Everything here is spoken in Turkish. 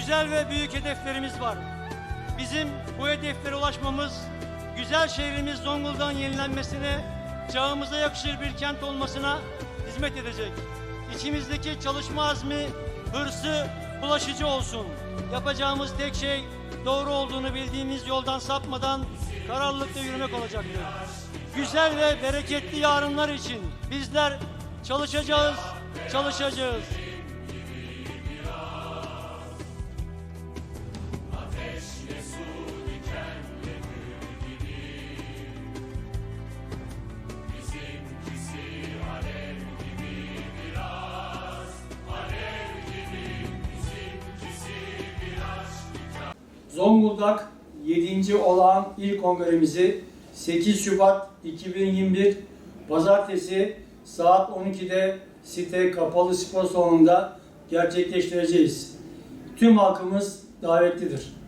güzel ve büyük hedeflerimiz var. Bizim bu hedeflere ulaşmamız, güzel şehrimiz Zonguldak'ın yenilenmesine, çağımıza yakışır bir kent olmasına hizmet edecek. İçimizdeki çalışma azmi, hırsı bulaşıcı olsun. Yapacağımız tek şey doğru olduğunu bildiğimiz yoldan sapmadan kararlılıkla yürümek olacaktır. Güzel ve bereketli yarınlar için bizler çalışacağız, çalışacağız. Zonguldak 7. olağan il kongremizi 8 Şubat 2021 Pazartesi saat 12'de site kapalı spor salonunda gerçekleştireceğiz. Tüm halkımız davetlidir.